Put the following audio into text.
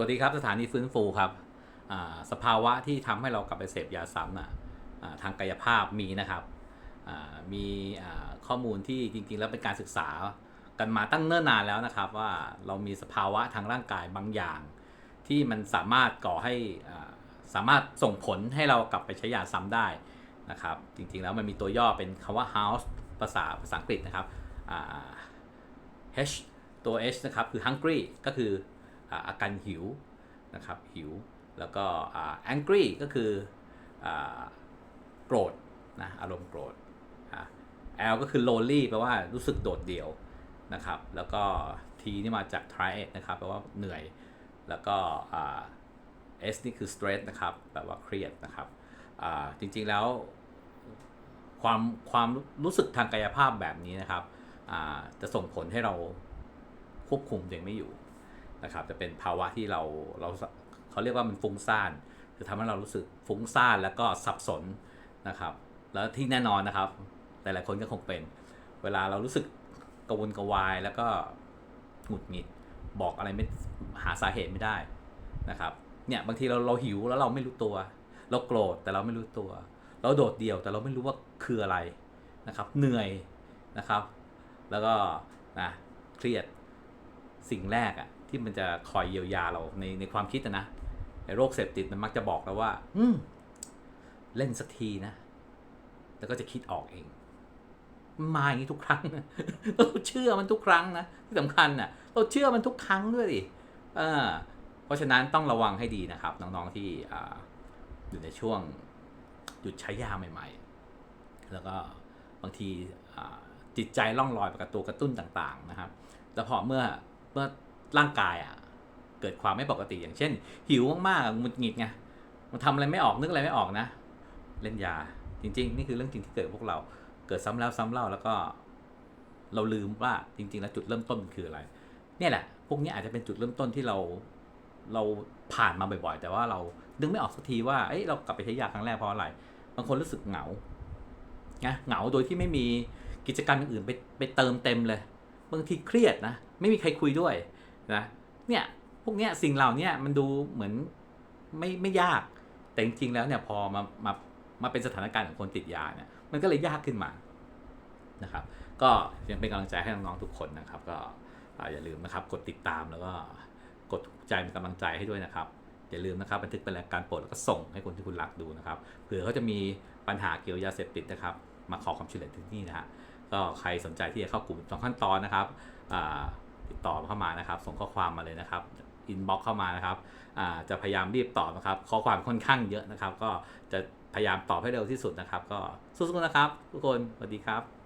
วัสดีครับสถานีฟื้นฟูครับสภาวะที่ทำให้เรากลับไปเสพยาซ้ำน่ะทางกายภาพมีนะครับมีข้อมูลที่จริงๆ แล้วเป็นการศึกษากันมาตั้งเนิ่นนานแล้วนะครับ ว่าเรามีสภาวะทางร่างกายบางอย่าง ที่มันสามารถก่อให้สามารถส่งผลให้เรากลับไปใช้ยาซ้ำได้นะครับ จริงๆแล้วมันมีตัวย่อเป็นคำว่า house ภาษาภาษาอังกฤษนะครับ H ตัว H นะครับคือ hungry ก็คือ อาการหิวนะครับหิว แล้วก็อ่า angry ก็คือโกรธนะอารมณ์โกรธ L ก็คือ lonely แปลว่ารู้สึกโดดเดี่ยวนะครับ แล้วก็ T นี่มาจาก triad นะครับแปลว่าเหนื่อย แล้วก็อ่า S นี่คือ stress นะครับแปลว่าเครียดนะครับจริงๆแล้วความความรู้สึกทางกายภาพแบบนี้นะครับจะส่งผลให้เราควบคุมตัวเองไม่อยู่ นะครับจะเป็นภาวะที่เราเราเขาเรียกว่ามันฟุ้งซ่านคือทำให้เรารู้สึกฟุ้งซ่านแล้วก็สับสนนะครับ แล้วที่แน่นอนนะครับ หลายคนก็คงเป็น เวลาเรารู้สึกกระวนกระวายแล้วก็หงุดหงิดบอกอะไรไม่หาสาเหตุไม่ได้นะครับเนี่ยบางทีเราเราหิวแล้วเราไม่รู้ตัว เราโกรธแต่เราไม่รู้ตัว เราโดดเดี่ยวแต่เราไม่รู้ว่าคืออะไรนะครับ เหนื่อยนะครับ แล้วก็นะเครียดสิ่งแรกอะ ที่มันจะคอยเยียวยาเราในในความคิดอะนะไอ้โรคเสพติดมันมักจะบอกเราว่า อืมเล่นสักทีนะ แล้วก็จะคิดออกเองมันมาอย่างนี้ทุกครั้งเราเชื่อมันทุกครั้งนะที่สำคัญน่ะ เราเชื่อมันทุกครั้งด้วยดิเออเพราะฉะนั้นต้องระวังให้ดีนะครับ น้องๆที่อ่าอยู่ในช่วงหยุดใช้ยาใหม่ ๆ แล้วก็บางทีอ่าจิตใจล่องลอยไปกับตัวกระตุ้นต่าง ๆ นะครับ แล้วพอเมื่อเมื่อ ร่างกายอะเกิดความไม่ปกติอย่างเช่น หิวมากๆอะหงุดหงิดไงมันทำอะไรไม่ออกนึกอะไรไม่ออกนะ เล่นยาจริง ๆ นี่คือเรื่องจริงที่เกิดกับพวกเรา เกิดซ้ำแล้วซ้ำเล่าแล้วก็ เราลืมว่าจริง ๆ แล้วจุดเริ่มต้นมันคืออะไร เนี่ยแหละพวกนี้อาจจะเป็นจุดเริ่มต้นที่เราเราผ่านมาบ่อยๆ แต่ว่าเราดึงไม่ออกสักทีว่าเอ้ยเรากลับไปใช้ยาครั้งแรกเพราะอะไรบางคนรู้สึกเหงานะเหงาโดยที่ไม่มีกิจกรรมอื่นไปไปเติมเต็มเลยบางทีเครียดนะ ไม่มีใครคุยด้วย นะเนี่ยพวกเนี้ยสิ่งเหล่านี้มันดูเหมือนไม่ไม่ยากแต่จริงๆแล้วเนี่ยพอมามามาเป็นสถานการณ์ของคนติดยาเนี่ยมันก็เลยยากขึ้นมานะครับ ก็ยังเป็นกำลังใจให้น้องๆทุกคนนะครับ ก็อย่าลืมนะครับกดติดตามแล้วก็กดถูกใจเป็นกำลังใจให้ด้วยนะครับอย่าลืมนะครับบันทึกเป็นรายการโปรดแล้วก็ส่งให้คนที่คุณรักดูนะครับเผื่อเขาจะมีปัญหาเกี่ยวกับยาเสพติดนะครับ มาขอความช่วยเหลือที่นี่นะฮะก็ใครสนใจที่จะเข้ากลุ่มสองขั้นตอนนะครับอ่า ติดต่อเข้ามานะครับ ส่งข้อความมาเลยนะครับอินบ็อกเข้ามานะครับอ่าจะพยายามรีบตอบนะครับข้อความค่อนข้างเยอะนะครับ ก็จะพยายามตอบให้เร็วที่สุดนะครับ ก็สู้ๆนะครับ ทุกคนสวัสดีครับ